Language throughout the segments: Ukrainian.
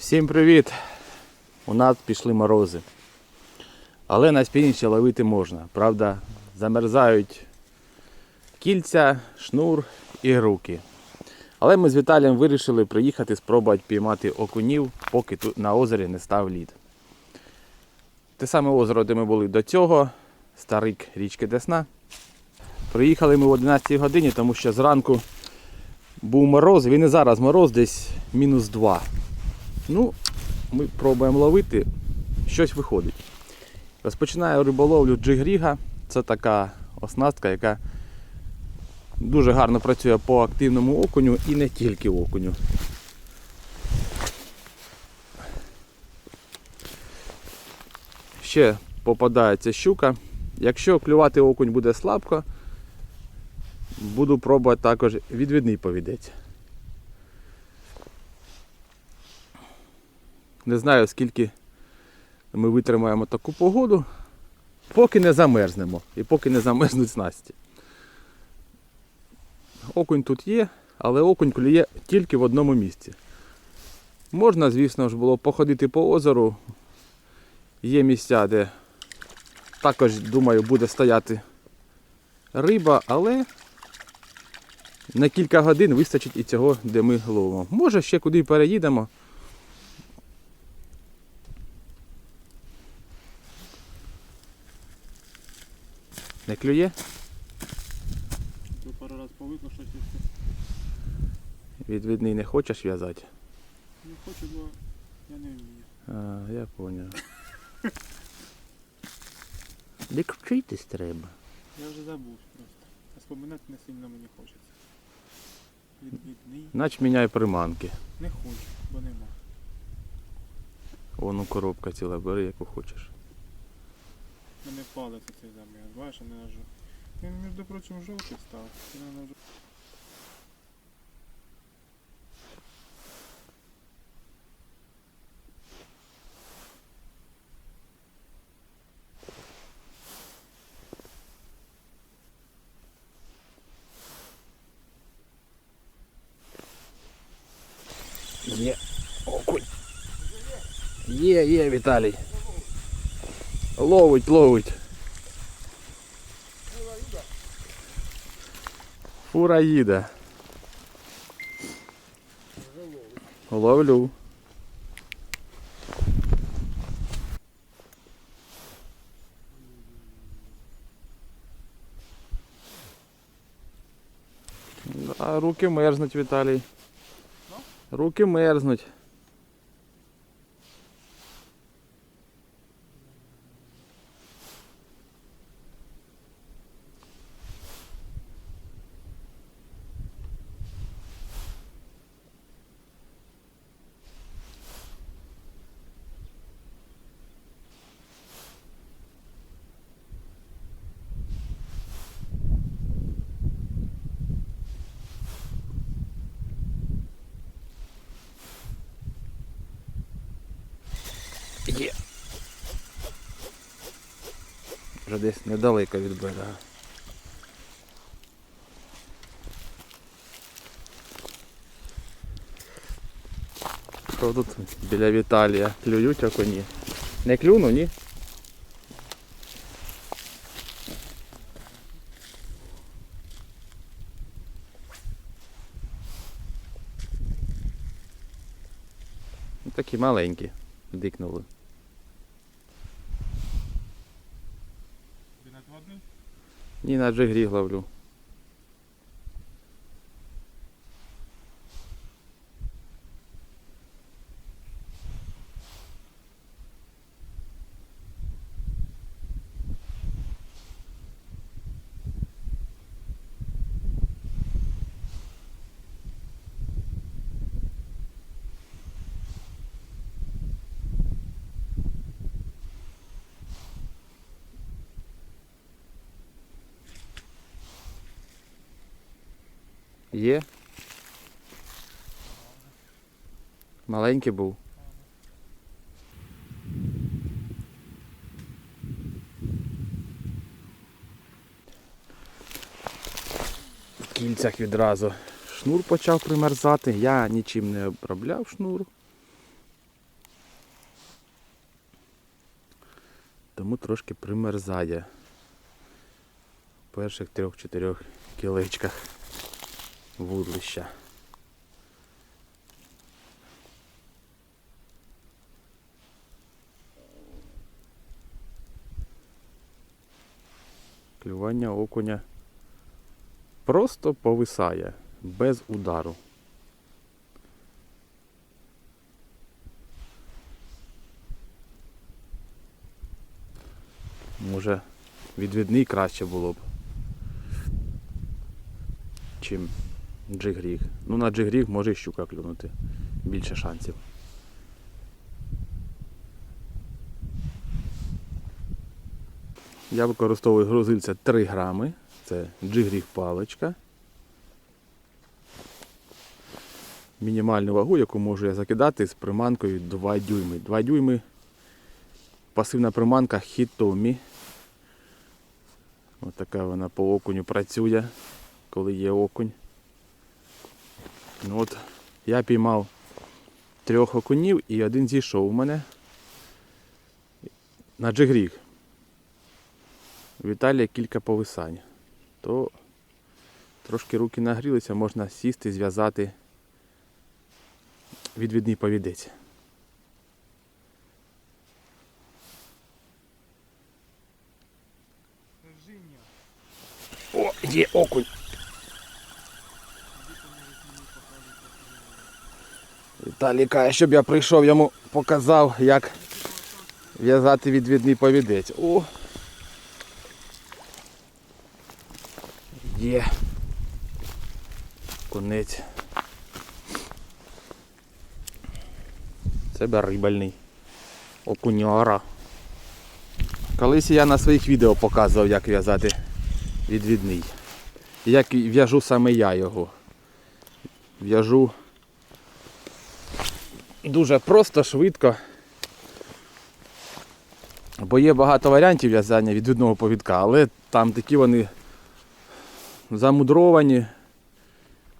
Всім привіт! У нас пішли морози. Але на спінічі ловити можна. Правда, замерзають кільця, шнур і руки. Але ми з Віталієм вирішили приїхати спробувати піймати окунів, поки тут на озері не став лід. Те саме озеро, де ми були до цього, старик річки Десна. Приїхали ми в 11 годині, тому що зранку був мороз, він і зараз мороз десь мінус 2. Ну, ми пробуємо ловити, щось виходить. Розпочинаю риболовлю джигріга. Це така оснастка, яка дуже гарно працює по активному окуню і не тільки окуню. Ще попадається щука. Якщо клювати окунь буде слабко, буду пробувати також відвідний повідець. Не знаю, скільки ми витримаємо таку погоду, поки не замерзнемо і поки не замерзнуть снасті. Окунь тут є, але окунь клює тільки в одному місці. Можна, звісно ж, було походити по озеру. Є місця, де також, думаю, буде стояти риба, але на кілька годин вистачить і цього, де ми ловимо. Може ще куди переїдемо. Не клює? Тут пару раз повикло щось і все. Відвідний не хочеш в'язати? Не хочу, бо я не вмію. А, я поняв. Дик вчитись треба. Я вже забув просто. А споминати не сильно мені хочеться. Відвідний. Нач міняй приманки. Не хочу, бо нема. Воно коробка ціла, бери яку хочеш. У Мене палиться цей замір. Бачиш, не нажу. Він, між прочим, жовтий став. Є окунь. Є, є, Віталій. Ловить, ловить. Фура їде. Ловлю. А руки мерзнуть, Віталій. Руки мерзнуть. Є. Вже десь недалеко від берега. Що тут біля Віталія? Клюють окуні. Не клюну, ні? Такі маленькі, дикнули. Ти не водний? Ні, на джигрі ловлю. маленький був. В кільцях відразу шнур почав примерзати, я нічим не обробляв шнур. Тому трошки примерзає в перших трьох-чотирьох кілечках вудлища. Клювання окуня просто повисає без удару. Може, відвідний краще було б, чим джигріг. Ну, на джигріг може і щука клюнути. Більше шансів. Я використовую грузильця 3 грами. Це джигріг паличка. Мінімальну вагу, яку можу я закидати з приманкою 2 дюйми. 2 дюйми пасивна приманка хітомі. Ось така вона по окуню працює, коли є окунь. Ну от, я піймав трьох окунів і один зійшов у мене на джигріг. Віталія кілька повисань. То трошки руки нагрілися, можна сісти, зв'язати відвідний повідець. О, є окунь. Віталій каже, щоб я прийшов йому показав, як в'язати відвідний повідець. О! Є. Конець. Це рибальний. Окуняра. Колись я на своїх відео показував, як в'язати відвідний. Як в'яжу саме я його. В'яжу дуже просто, швидко. Бо є багато варіантів в'язання відвідного повідка, але там такі вони замудровані,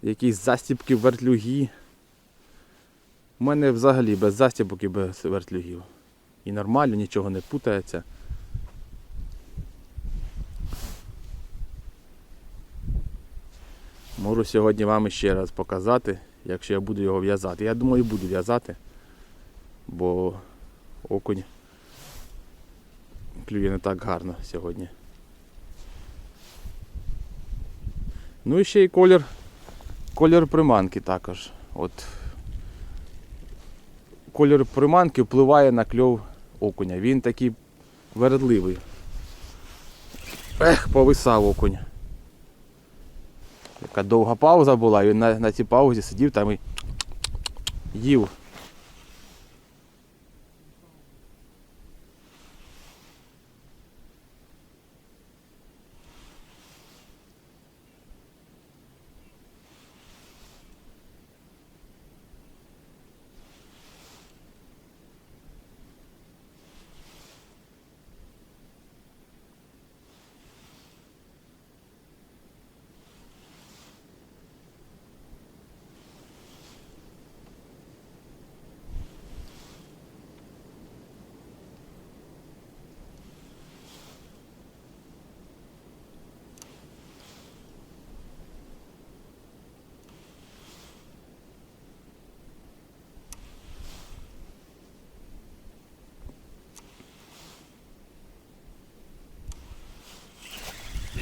якісь застібки вертлюги. У мене взагалі без застібок і без вертлюгів. І нормально, нічого не путається. Можу сьогодні вам ще раз показати, якщо я буду його в'язати. Я думаю, буду в'язати, бо окунь клює не так гарно сьогодні. Ну і ще й колір, колір приманки також. От колір приманки впливає на кльов окуня. Він такий вередливий. Ех, повисав окунь. Яка довга пауза була, він на, на цій паузі сидів там і їв.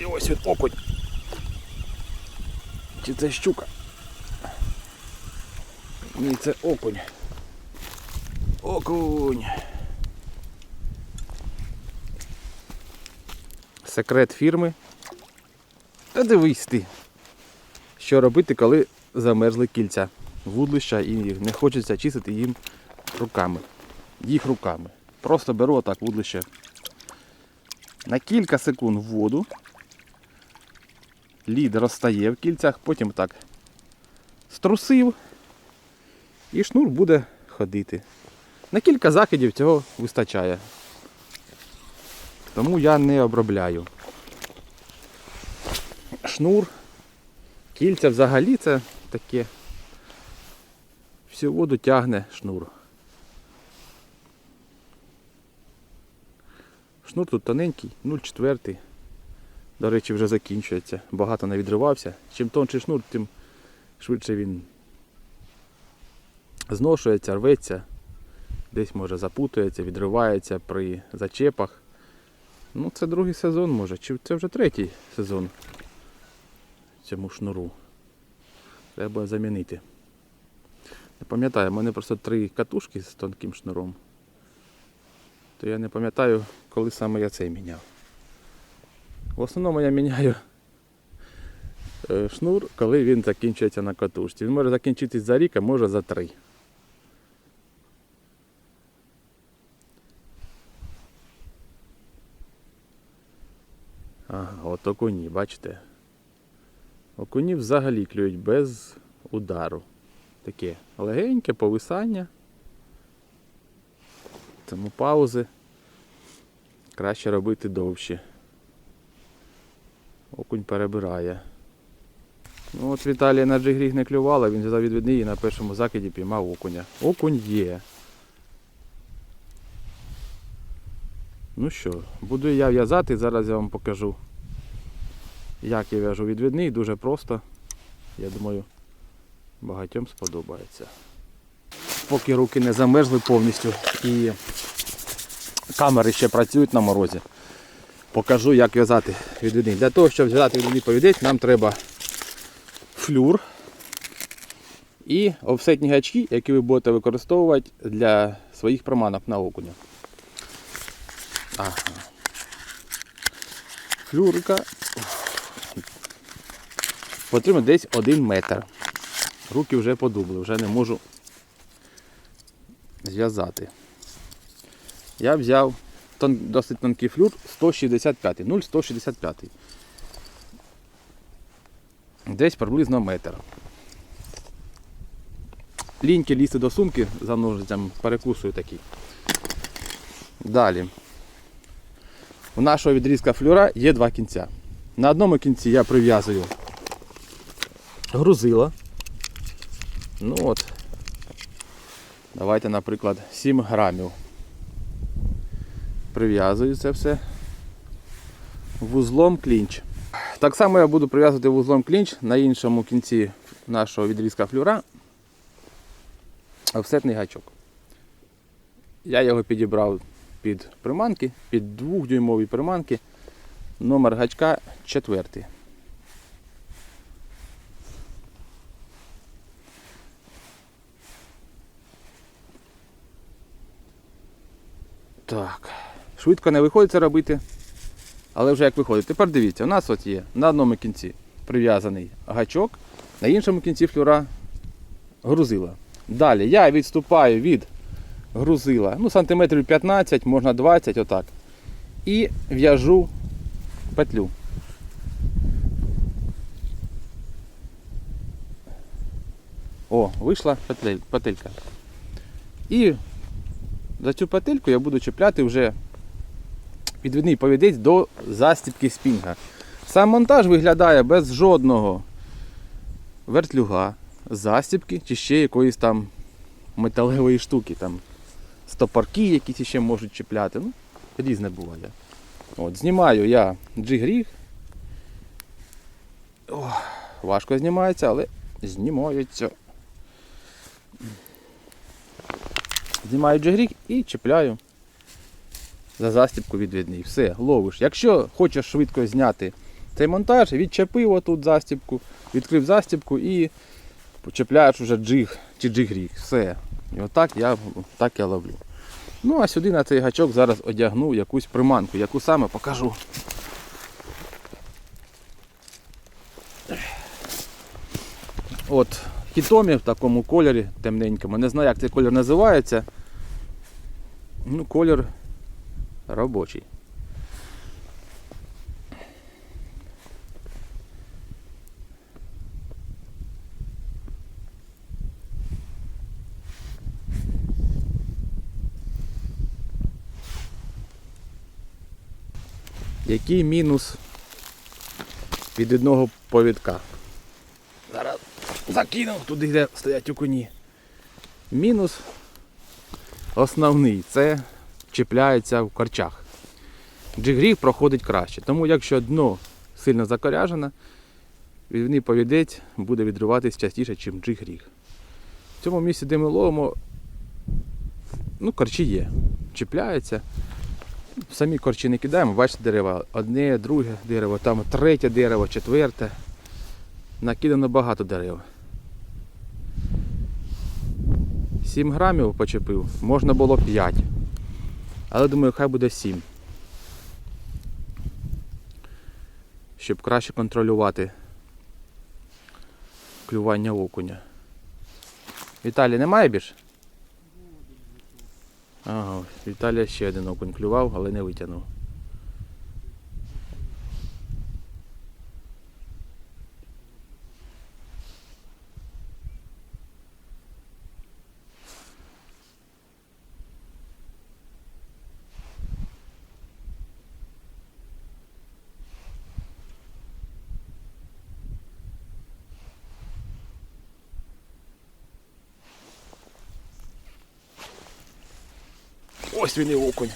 І ось він окунь. Чи це щука? Ні, це окунь. Окунь. Секрет фірми. Та дивись ти. Що робити, коли замерзли кільця вудлища і не хочеться чистити їм руками. Їх руками. Просто беру отак вудлище на кілька секунд в воду. Лід розстає в кільцях, потім так струсив і шнур буде ходити. На кілька закидів цього вистачає. Тому я не обробляю. Шнур, кільця взагалі це таке. Всю воду тягне. Шнур Шнур тут тоненький, 0,4. До речі, вже закінчується. Багато не відривався. Чим тонший шнур, тим швидше він зношується, рветься. Десь може запутується, відривається при зачепах. Ну, це другий сезон може, чи це вже третій сезон цьому шнуру. Треба замінити. Не пам'ятаю, в мене просто три катушки з тонким шнуром. То я не пам'ятаю, коли саме я цей міняв. В основному я міняю е, шнур, коли він закінчується на катушці. Він може закінчитись за рік, а може за три. Ага, от окуні, бачите? Окуні взагалі клюють без удару. Таке легеньке повисання. Тому паузи краще робити довші. Окунь перебирає. Ну от Віталія на джигріг не клювала, він взяв відвідний і на першому закиді піймав окуня. Окунь є. Ну що, буду я в'язати, зараз я вам покажу, як я в'яжу відвідний, дуже просто. Я думаю, багатьом сподобається. Поки руки не замерзли повністю і камери ще працюють на морозі. Покажу, як в'язати відвідний. Для того, щоб зв'язати відвідний повідець, нам треба флюр і офсетні гачки, які ви будете використовувати для своїх проманок на окуня. Ага. Флюрика потрібно десь один метр. Руки вже подубли, вже не можу зв'язати. Я взяв тон, досить тонкий флюр 165, 0,165. Десь приблизно метр. Ліньки лізти до сумки за ножицем перекусую такий. Далі. У нашого відрізка флюра є два кінця. На одному кінці я прив'язую грузила. Ну от, давайте, наприклад, 7 грамів. Прив'язую це все вузлом клінч. Так само я буду прив'язувати вузлом клінч на іншому кінці нашого відрізка флюра офсетний гачок. Я його підібрав під приманки, під двохдюймові приманки. Номер гачка четвертий. Так. Швидко не виходить це робити. Але вже як виходить. Тепер дивіться, у нас от є на одному кінці прив'язаний гачок, на іншому кінці флюра грузила. Далі я відступаю від грузила, ну, сантиметрів 15, можна 20, отак. І в'яжу петлю. О, вийшла петлель, петелька. І за цю петельку я буду чіпляти вже підвідний повідець до застібки спінга. Сам монтаж виглядає без жодного вертлюга, застібки чи ще якоїсь там металевої штуки. Там стопорки якісь ще можуть чіпляти. Ну, різне буває. От, знімаю я джиг-ріг. Важко знімається, але знімається. Знімаю джиг-ріг і чіпляю за застібку відвідний. Все, ловиш. Якщо хочеш швидко зняти цей монтаж, відчепив отут застібку, відкрив застібку і почепляєш уже джиг чи джиг-ріг. Все. І отак я, так я ловлю. Ну а сюди на цей гачок зараз одягну якусь приманку, яку саме покажу. От хітомі в такому кольорі темненькому. Не знаю, як цей колір називається. Ну, колір робочий. Який мінус від одного повідка? Зараз закинув туди, де стоять окуні. Мінус основний це чіпляється в корчах. джигріг проходить краще. Тому якщо дно сильно закоряжене, відвідний повідець буде відриватись частіше, ніж джигріг. В цьому місці, де ми ловимо, ну, корчі є. Чіпляються. Самі корчі не кидаємо, бачите дерева. Одне, друге дерево, там третє дерево, четверте. Накидано багато дерев. 7 грамів почепив, можна було 5. Але думаю, хай буде 7. Щоб краще контролювати клювання окуня. Віталій немає більше? Ага, Віталія ще один окунь клював, але не витягнув. Ось він і окунь.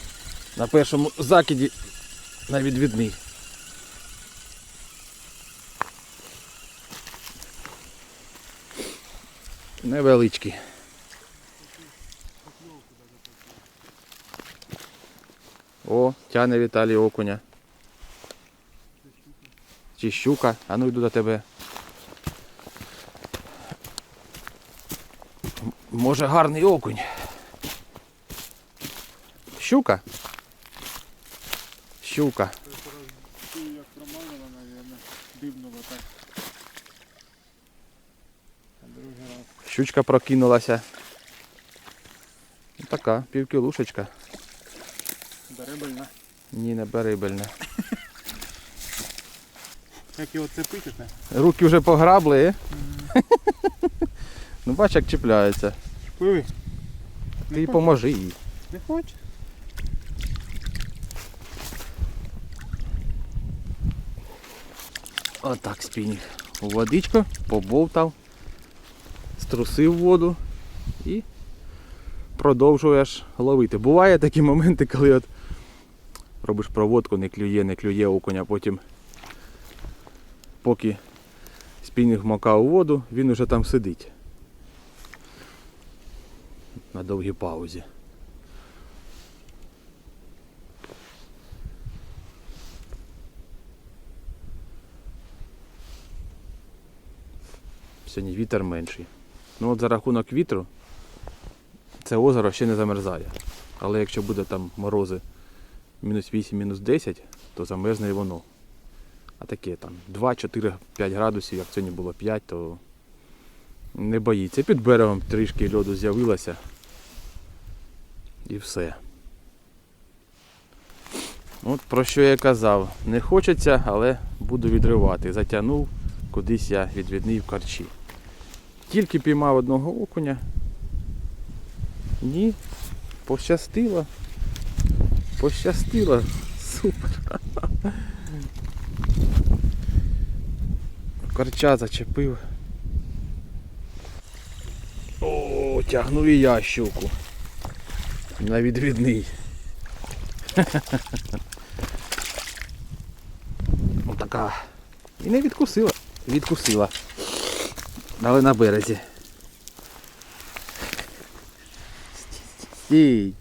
На першому закиді на відвідний. Невеличкий. О, тяне Віталій окуня. Чи щука? А ну йду до тебе. Може гарний окунь. Щука? Щука. Як так. Щучка прокинулася. Ну, Така, півкілушечка. Беребельна. Ні, не берибельна. Як його цепити? Руки вже пограбли. ну бач, як чіпляється. Пливи. Ти поможи їй. Не хочеш? Отак спінінг. У водичку, побовтав, струсив воду і продовжуєш ловити. Буває такі моменти, коли от робиш проводку, не клює, не клює окунь, а потім, поки спінінг макав у воду, він уже там сидить. На довгій паузі. Сьогодні вітер менший. Ну от за рахунок вітру це озеро ще не замерзає. Але якщо буде там морози мінус 8, мінус 10, то замерзне і воно. А таке там 2, 4, 5 градусів, як сьогодні було 5, то не боїться. Під берегом трішки льоду з'явилося. І все. От про що я казав. Не хочеться, але буду відривати. Затягнув кудись я відвідний в карчі. Тільки піймав одного окуня. Ні, пощастило. Пощастило. Супер. Карча зачепив. О, тягну і я щуку. На відвідний. Отака. І не відкусила. Відкусила. Але на березі. Стій.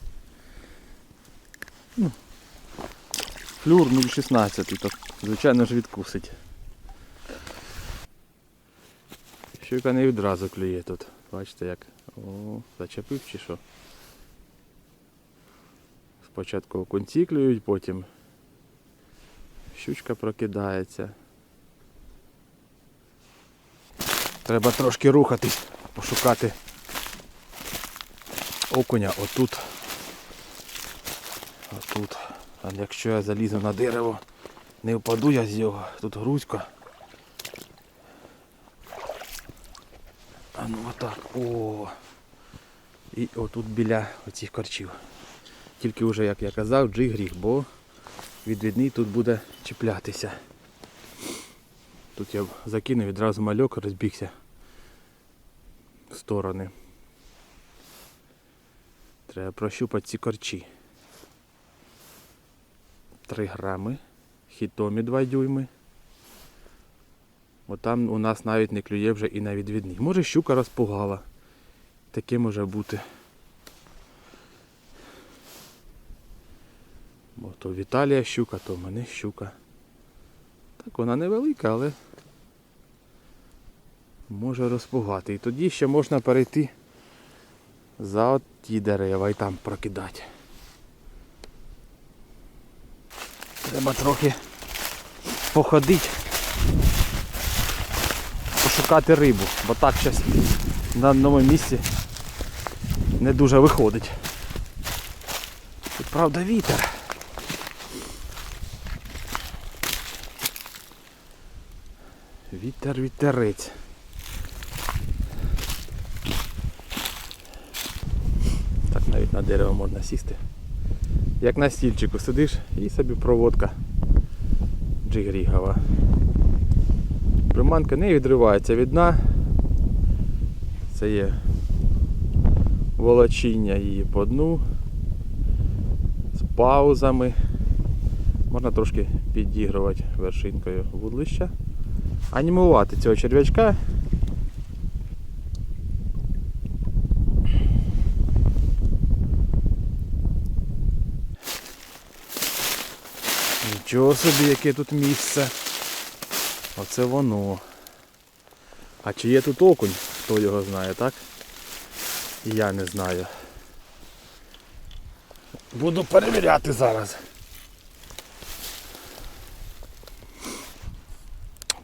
Ну, Флюр 0,16, то звичайно ж відкусить. Щука не відразу клює тут. Бачите як. О, зачепив чи що. Спочатку окунці клюють, потім щучка прокидається. Треба трошки рухатись, пошукати окуня отут. Отут. А якщо я залізу на дерево, не впаду я з його, тут грузько. А ну отак. О. І отут біля оцих корчів. Тільки вже, як я казав, джигріх, бо відвідний тут буде чіплятися. Тут я закинув відразу мальок, розбігся в сторони. Треба прощупати ці корчі. 3 грами. Хітомі 2 дюйми. От там у нас навіть не клює вже і на відвідний. Може щука розпугала. Таке може бути. Бо то Віталія щука, то в мене щука. Так вона невелика, але може розпугати. І тоді ще можна перейти за от ті дерева і там прокидати. Треба трохи походити, пошукати рибу, бо так щось на одному місці не дуже виходить. Тут правда вітер. Вітер. Так навіть на дерево можна сісти. Як на стільчику сидиш і собі проводка джигрігова. Приманка не відривається від дна. Це є волочіння її по дну з паузами. Можна трошки підігрувати вершинкою вудлища. Анімувати цього черв'ячка. Нічого собі, яке тут місце. Оце воно. А чи є тут окунь? Хто його знає, так? Я не знаю. Буду перевіряти зараз.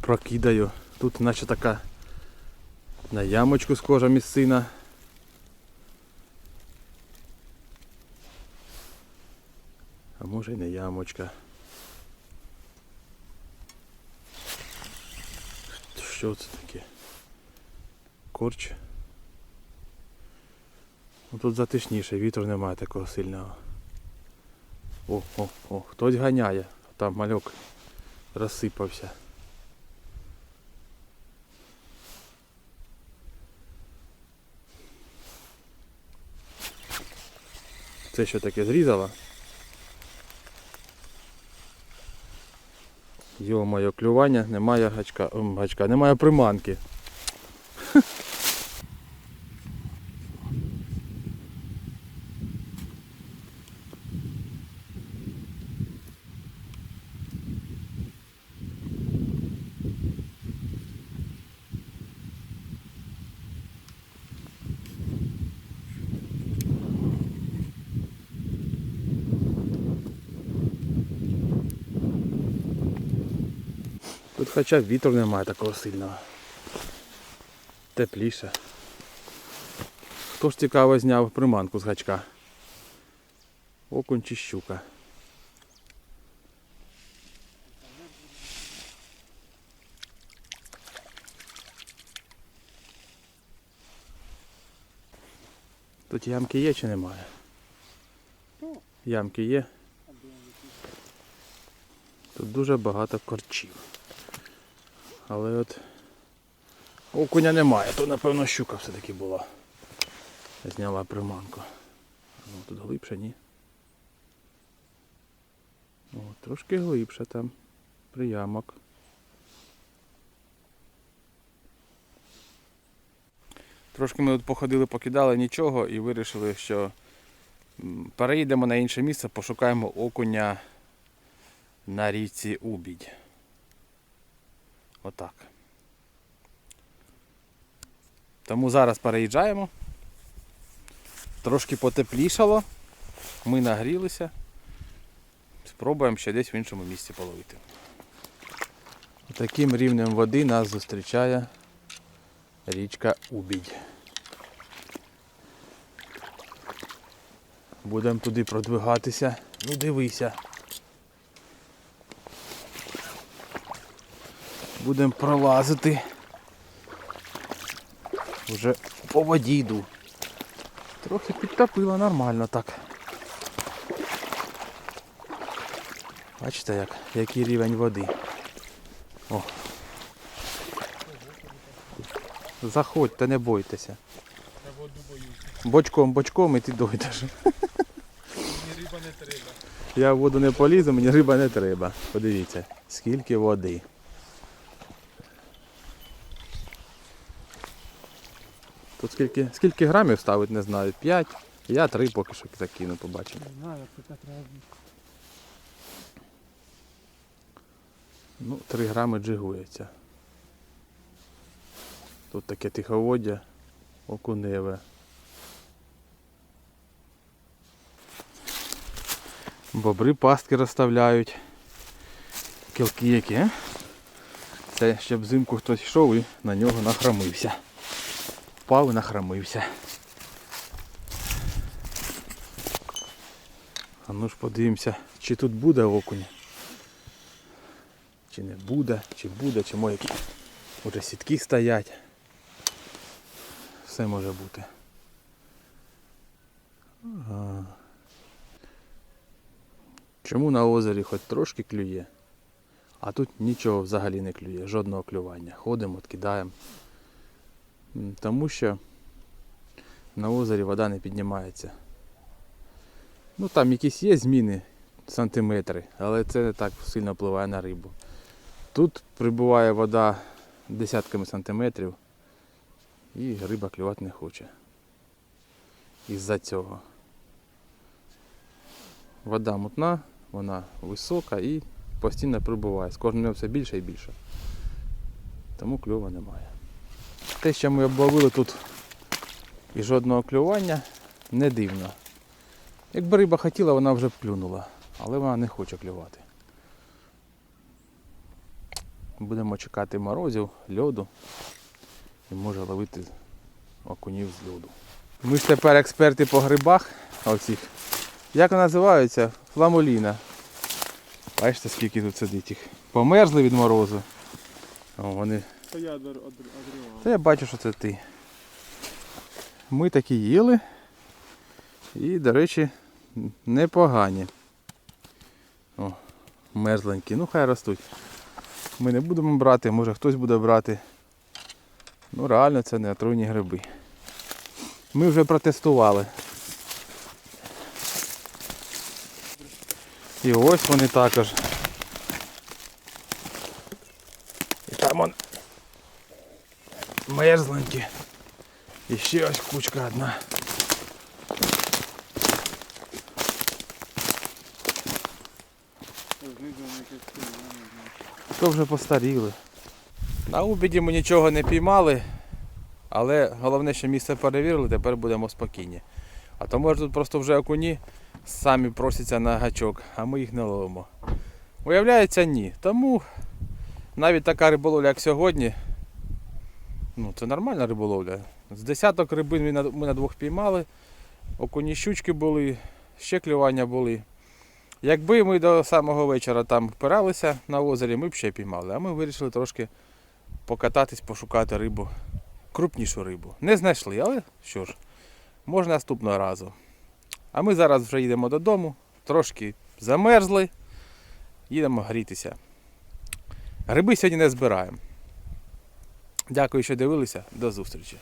Прокидаю. Тут наче така на ямочку схожа місцина. А може й не ямочка. Що це таке? Корч. Ну тут затишніше, вітру немає такого сильного. О, о, о, хтось ганяє. Там мальок розсипався. Це що таке зрізала? Йо моє клювання, немає гачка, гачка, немає приманки. Хоча вітру немає такого сильного. Тепліше. Хто ж цікаво зняв приманку з гачка? Окунь чи щука. Тут ямки є чи немає? Ямки є. Тут дуже багато корчів. Але от окуня немає, то напевно щука все-таки була. Зняла приманку. Ну, тут глибше, ні. О, трошки глибше там. Приямок. Трошки ми тут походили, покидали нічого і вирішили, що переїдемо на інше місце, пошукаємо окуня на річці Убідь. Отак. Тому зараз переїжджаємо. Трошки потеплішало. Ми нагрілися. Спробуємо ще десь в іншому місці половити. Таким рівнем води нас зустрічає річка Убідь. Будемо туди продвигатися. Ну дивися. Будемо пролазити. Вже по воді йду. Трохи підтопило нормально так. Бачите як, який рівень води. О. Заходьте, не бойтеся. Я воду боюся. Бочком, бочком і ти дойдеш. Мені риба не треба. Я в воду не полізу, мені риба не треба. Подивіться, скільки води. Тут скільки, скільки грамів ставить, не знаю. 5. Я 3 поки що закину, побачимо. Не знаю, як це так треба. Ну, 3 грами джигується. Тут таке тиховоддя, окуневе. Бобри пастки розставляють. Кілки які, а? Це щоб взимку хтось йшов і на нього нахрамився. Впав і нахрамився. А ну ж подивимося, чи тут буде окунь. Чи не буде, чи буде, чи може які може сітки стоять. Все може бути. Ага. Чому на озері хоч трошки клює, а тут нічого взагалі не клює, жодного клювання. Ходимо, кидаємо. Тому що на озері вода не піднімається. Ну там якісь є зміни сантиметри, але це не так сильно впливає на рибу. Тут прибуває вода десятками сантиметрів і риба клювати не хоче. Із-за цього. Вода мутна, вона висока і постійно прибуває. З кожним днем все більше і більше. Тому кльова немає. Те, що ми обловили тут і жодного клювання, не дивно. Якби риба хотіла, вона вже б клюнула, але вона не хоче клювати. Будемо чекати морозів, льоду і може ловити окунів з льоду. Ми ж тепер експерти по грибах оцих. Як називаються? Фламуліна. Бачите, скільки тут сидить їх. Померзли від морозу. О, вони. Це я одр- одр- одривав. Та я бачу, що це ти. Ми такі їли. І, до речі, непогані. О, мерзленькі. Ну хай ростуть. Ми не будемо брати, може хтось буде брати. Ну реально це не отруйні гриби. Ми вже протестували. І ось вони також. І там он мерзленькі. І ще ось кучка одна. То вже постаріли. На обіді ми нічого не піймали, але головне, що місце перевірили, тепер будемо спокійні. А то може тут просто вже окуні самі просяться на гачок, а ми їх не ловимо. Виявляється, ні. Тому навіть така риболовля, як сьогодні, ну це нормальна риболовля. З десяток рибин ми на, двох піймали, окуні щучки були, ще клювання були. Якби ми до самого вечора там впиралися на озері, ми б ще піймали. А ми вирішили трошки покататись, пошукати рибу, крупнішу рибу. Не знайшли, але що ж, може наступного разу. А ми зараз вже їдемо додому, трошки замерзли, їдемо грітися. Гриби сьогодні не збираємо. Дякую, що дивилися. До зустрічі.